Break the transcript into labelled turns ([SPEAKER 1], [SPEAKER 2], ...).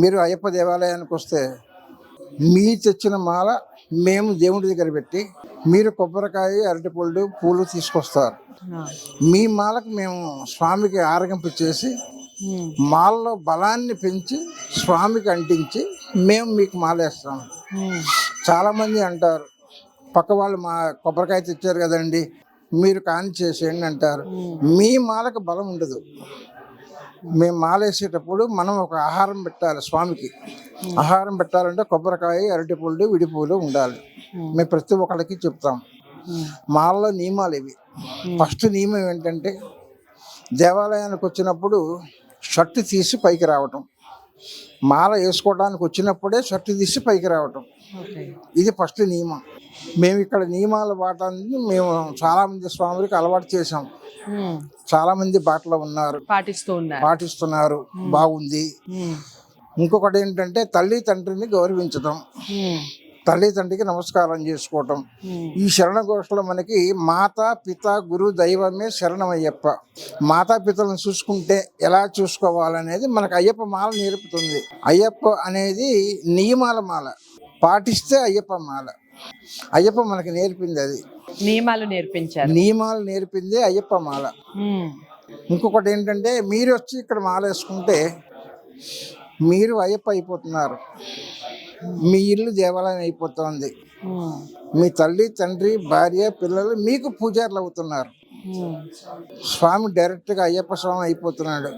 [SPEAKER 1] మీరు అయ్యప్ప దేవాలయానికి వస్తే మీ తెచ్చిన మాల మేము దేవుడి దగ్గర పెట్టి మీరు కొబ్బరికాయ అరటిపళ్ళు పూలు తీసుకొస్తారు. మీ మాలకు మేము స్వామికి ఆరగింపు చేసి. మాలలో బలాన్ని పెంచి స్వామికి అంటించి మేము మీకు మాలేస్తాం. చాలామంది అంటారు పక్క వాళ్ళు మా కొబ్బరికాయ తెచ్చారు కదండి మీరు కాని చేసేయండి అంటారు మీ మాలకు బలం ఉండదు మేము మాలేసేటప్పుడు మనం ఒక ఆహారం పెట్టాలి స్వామికి. ఆహారం పెట్టాలంటే కొబ్బరికాయ అరటిపళ్ళు విడిపూలు ఉండాలి. మేము ప్రతి ఒక్కళ్ళకి చెప్తాం. మాలలో నియమాలు ఇవి. ఫస్ట్ నియమం ఏంటంటే దేవాలయానికి వచ్చినప్పుడు షర్టు తీసి పైకి రావటం. మాల వేసుకోవడానికి వచ్చినప్పుడే షర్టు తీసి పైకి రావటం. ఇది ఫస్ట్ నియమం. మేము ఇక్కడ నియమాలు పాటాన్ని మేము చాలామంది స్వాములకి అలవాటు చేసాం. చాలామంది బాటలో ఉన్నారు.
[SPEAKER 2] పాటిస్తూ ఉన్నారు.
[SPEAKER 1] పాటిస్తున్నారు. బాగుంది. ఇంకొకటి ఏంటంటే తల్లి తండ్రిని గౌరవించడం. తల్లి తండ్రికి నమస్కారం చేసుకోవటం. ఈ శరణ ఘోషలో మనకి మాతా పిత గురు దైవమే శరణమయ్యప్ప. మాతా పితలను చూసుకుంటే ఎలా చూసుకోవాలనేది మనకు అయ్యప్ప మాల నేర్పుతుంది. అయ్యప్ప అనేది నియమాల మాల. పాటిస్తే అయ్యప్ప మాల. అయ్యప్ప మనకి నేర్పింది అది.
[SPEAKER 2] నియమాలు నేర్పించారు.
[SPEAKER 1] నియమాలు నేర్పింది అయ్యప్ప మాల. ఇంకొకటి ఏంటంటే మీరు వచ్చి ఇక్కడ మాల వేసుకుంటే మీరు అయ్యప్ప అయిపోతున్నారు. మీ ఇల్లు దేవాలయం అయిపోతుంది. మీ తల్లి తండ్రి భార్య పిల్లలు మీకు పూజారులు అవుతున్నారు. స్వామి డైరెక్ట్గా అయ్యప్ప స్వామి అయిపోతున్నాడు.